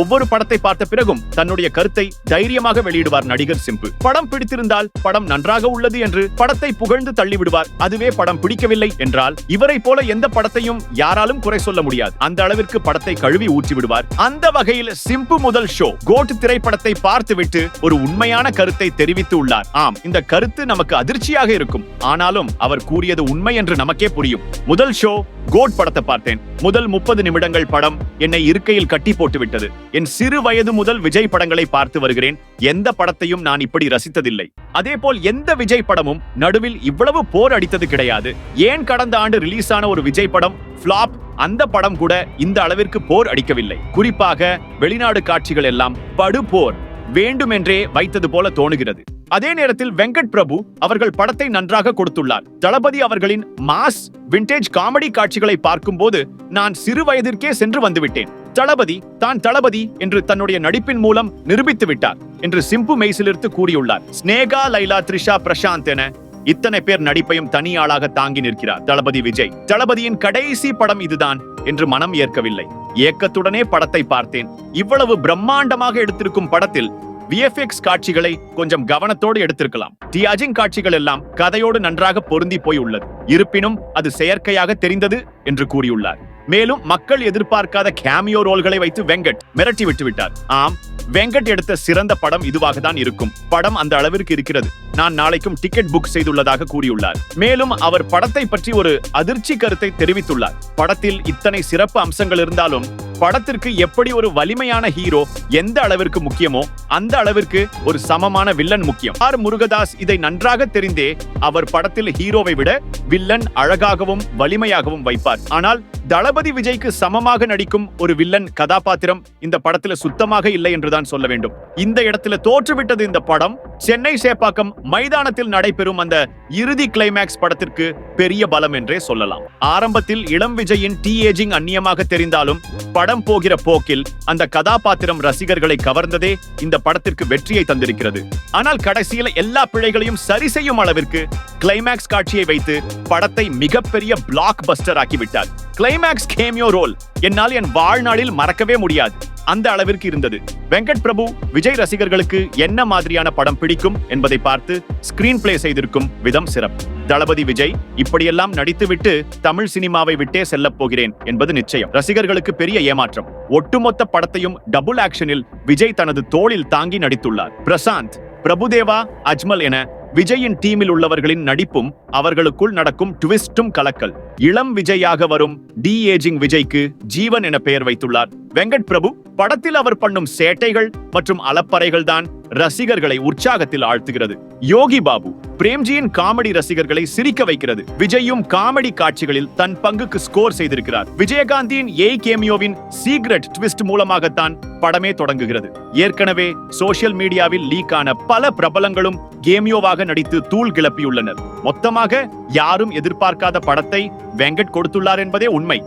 ஒவ்வொரு படத்தை பார்த்த பிறகும் தன்னுடைய கருத்தை தைரியமாக வெளியிடுவார் நடிகர் சிம்பு. படம் பிடித்திருந்தால் படம் நன்றாக உள்ளது என்று படத்தை புகழ்ந்து தள்ளிவிடுவார். அதுவே படம் பிடிக்கவில்லை என்றால் இவரை போல எந்த படத்தையும் யாராலும் குறை சொல்ல முடியாது. அந்த அளவிற்கு படத்தை கழுவி ஊற்றி விடுவார் அந்த வகையில் சிம்பு முதல் ஷோ கோட் திரைப்படத்தை பார்த்துவிட்டு ஒரு உண்மையான கருத்தை தெரிவித்து உள்ளார். ஆம் இந்த கருத்து நமக்கு அதிர்ச்சியாக இருக்கும். ஆனாலும் அவர் கூறியது உண்மை என்று நமக்கே புரியும். முதல் ஷோ கோட் படத்தை பார்த்தேன். முதல் முப்பது நிமிடங்கள் படம் என்னை இருக்கையில் கட்டி போட்டுவிட்டது. என் சிறு வயது முதல் விஜய் படங்களை பார்த்து வருகிறேன். எந்த படத்தையும் நான் இப்படி ரசித்ததில்லை. அதேபோல் எந்த விஜய் படமும் நடுவில் இவ்வளவு போர் அடித்தது கிடையாது. ஏன் கடந்த ஆண்டு ரிலீஸ் ஆன ஒரு விஜய் படம் ஃபிளாப் அந்த படம் கூட இந்த அளவிற்கு போர் அடிக்கவில்லை. குறிப்பாக வெளிநாடு காட்சிகள் எல்லாம் படு போர் வேண்டுமென்றே வைத்தது போல தோணுகிறது. அதே நேரத்தில் வெங்கட் பிரபு அவர்கள் படத்தை நன்றாக கொடுத்துள்ளார். தளபதி அவர்களின் மாஸ் விண்டேஜ் காமெடி காட்சிகளை பார்க்கும்போது நான் சிறு வயதிற்கே சென்று வந்துவிட்டேன். தளபதி தான் தளபதி என்று தன்னுடைய நடிப்பின் மூலம் நிரூபித்து விட்டார் என்று சிம்பு மெய்சிலிருந்து கூறியுள்ளார். ஸ்னேகா லைலா த்ரிஷா பிரசாந்த் என இத்தனை பேர் நடிப்பையும் தனி ஆளாக தாங்கி நிற்கிறார் தளபதி விஜய். தளபதியின் கடைசி படம் இதுதான் என்று மனம் ஏற்கவில்லை. ஏக்கத்துடனே படத்தை பார்த்தேன். இவ்வளவு பிரம்மாண்டமாக எடுத்திருக்கும் படத்தில் விஎஃப்எக்ஸ் காட்சிகளை கொஞ்சம் கவனத்தோடு எடுத்திருக்கலாம். டியாஜிங் காட்சிகள் எல்லாம் கதையோடு நன்றாக பொருந்தி போய் உள்ளது. இருப்பினும் அது செயற்கையாக தெரிந்தது என்று கூறியுள்ளார். மேலும் மக்கள் எதிர்பார்க்காத கேமியோ ரோல்களை வைத்து வெங்கட் மிரட்டி விட்டு விட்டார் ஆம் வெங்கட் எடுத்த சிறந்த படம் இதுவாக தான் இருக்கும். படம் அந்த அளவிற்கு இருக்கிறது. நான் நாளைக்கும் டிக்கெட் புக் செய்துள்ளதாக கூறியுள்ளார். மேலும் அவர் படத்தை பற்றி ஒரு அதிர்ச்சி கருத்தை தெரிவித்துள்ளார். படத்தில் இத்தனை சிறப்பு அம்சங்கள் இருந்தாலும் படத்திற்கு எப்படி ஒரு வலிமையான ஹீரோ எந்த அளவிற்கு முக்கியமோ அந்த அளவிற்கு ஒரு சமமான வில்லன் முக்கியம். ஆர். முருகதாஸ் இதை நன்றாக தெரிந்தே அவர் படத்தில் ஹீரோவை விட வில்லன் அழகாகவும் வலிமையாகவும் வைப்பார். ஆனால் தளபதி விஜய்க்கு சமமாக நடிக்கும் ஒரு வில்லன் கதாபாத்திரம் இந்த படத்துல சுத்தமாக இல்லை என்றுதான் சொல்ல வேண்டும். இந்த இடத்துல தோற்றுவிட்டது இந்த படம் சென்னை சேப்பாக்கம் மைதானத்தில் நடைபெறும் அந்த இறுதி கிளைமேக்ஸ் படத்திற்கு பெரிய பலம் என்றே சொல்லலாம். ஆரம்பத்தில் இளம் விஜயின் டி ஏஜிங் அந்நியமாக தெரிந்தாலும் படம் போகிற போக்கில் அந்த கதாபாத்திரம் ரசிகர்களை கவர்ந்ததே இந்த படத்திற்கு வெற்றியை தந்திருக்கிறது. ஆனால் கடைசியில எல்லா பிழைகளையும் சரி செய்யும் அளவிற்கு கிளைமேக்ஸ் காட்சியை வைத்து படத்தை மிகப்பெரிய பிளாக் பஸ்டர் ஆக்கிவிட்டார். கிளைமேக்ஸ் கேமியோ ரோல் என்னால் என் வாழ்நாளில் மறக்கவே முடியாது. அந்த அளவிற்கு இருந்தது. வெங்கட் பிரபு விஜய் ரசிகர்களுக்கு என்ன மாதிரியான படம் பிடிக்கும் என்பதை பார்த்து ஸ்கிரீன் பிளே செய்திருக்கும் விதம் சிறப்பு. தளபதி விஜய் இப்படியெல்லாம் நடித்துவிட்டு தமிழ் சினிமாவை விட்டே செல்லப் போகிறேன் என்பது நிச்சயம். ரசிகர்களுக்கு பெரிய ஏமாற்றம். ஒட்டுமொத்த படத்தையும் டபுள் ஆக்ஷனில் விஜய் தனது தோளில் தாங்கி நடித்துள்ளார். பிரசாந்த் பிரபுதேவா அஜ்மல் என விஜயின் டீமில் உள்ளவர்களின் நடிப்பும் அவர்களுக்குள் நடக்கும் ட்விஸ்டும் கலக்கல். இளம் விஜயாக வரும் டி ஏஜிங் விஜய்க்கு ஜீவன் என பெயர் வைத்துள்ளார். வெங்கட் பிரபு படத்தில் அவர் பண்ணும் சேட்டைகள் மற்றும் அலப்பறைகள் தான் ரசிகர்களை உற்சாகத்தில் ஆழ்த்துகிறது. யோகி பாபு பிரேம்ஜியின் காமெடி ரசிகர்களை சிரிக்க வைக்கிறது. விஜயும் காமெடி காட்சிகளில் தன் பங்குக்கு ஸ்கோர் செய்திருக்கிறார். விஜயகாந்தியின் ஏய் கேமியோவின் சீக்ரெட் ட்விஸ்ட் மூலமாகத்தான் படமே தொடங்குகிறது. ஏற்கனவே சோசியல் மீடியாவில் லீக் ஆன பல பிரபலங்களும் கேமியோவாக நடித்து தூள் கிளப்பியுள்ளனர். மொத்தமாக யாரும் எதிர்பார்க்காத படத்தை வெங்கட் கொடுத்துள்ளார் என்பதே உண்மை.